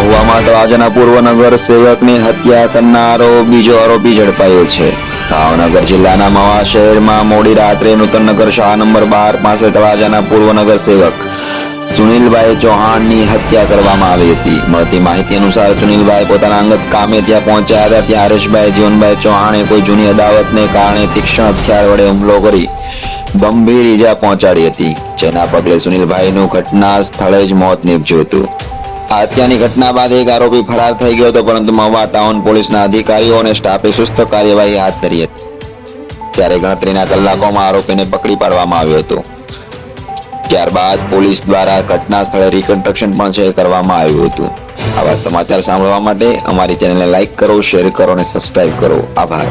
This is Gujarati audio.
મહુવામાં તળાજાના પૂર્વ નગર સેવકની હત્યા કરનારો બીજો આરોપી ઝડપાયો છે. ભાવનગર જિલ્લાના મવા શહેરમાં મોડી રાત્રે નૂતન નગર શાળા નંબર બાર પાસે તળાજાના પૂર્વ નગર સેવક સુનિલભાઈ ચૌહાણની હત્યા કરવામાં આવી હતી. મળતી માહિતી અનુસાર સુનિલભાઈ પોતાના અંગત કામે ત્યાં પહોંચ્યા હતા. ત્યાં હરેશભાઈ, જીવનભાઈ ચૌહાણે કોઈ જૂની અદાવતને કારણે તીક્ષ્ણ હથિયાર વડે હુમલો કરી ગંભીર ઈજા પહોંચાડી હતી. જેના પગલે સુનિલભાઈનું ઘટના સ્થળે જ મોત નીપજ્યું હતું. આ હત્યાની ઘટના બાદ એક આરોપી ફરાર થઈ ગયો હતો, પરંતુ મહુવા ટાઉન પોલીસના અધિકારીઓ અને સ્ટાફે સુસ્ત કાર્યવાહી હાથ ધરી હતી. ત્યારે ગણતરીના કલાકોમાં આરોપીને પકડી પાડવામાં આવ્યો હતો. ત્યારબાદ પોલીસ દ્વારા ઘટના સ્થળે રિકન્સ્ટ્રક્શન પણ છે કરવામાં આવ્યું હતું. આવા સમાચાર સાંભળવા માટે અમારી ચેનલને લાઇક કરો શેર કરો અને સબસ્ક્રાઇબ કરો. આભાર.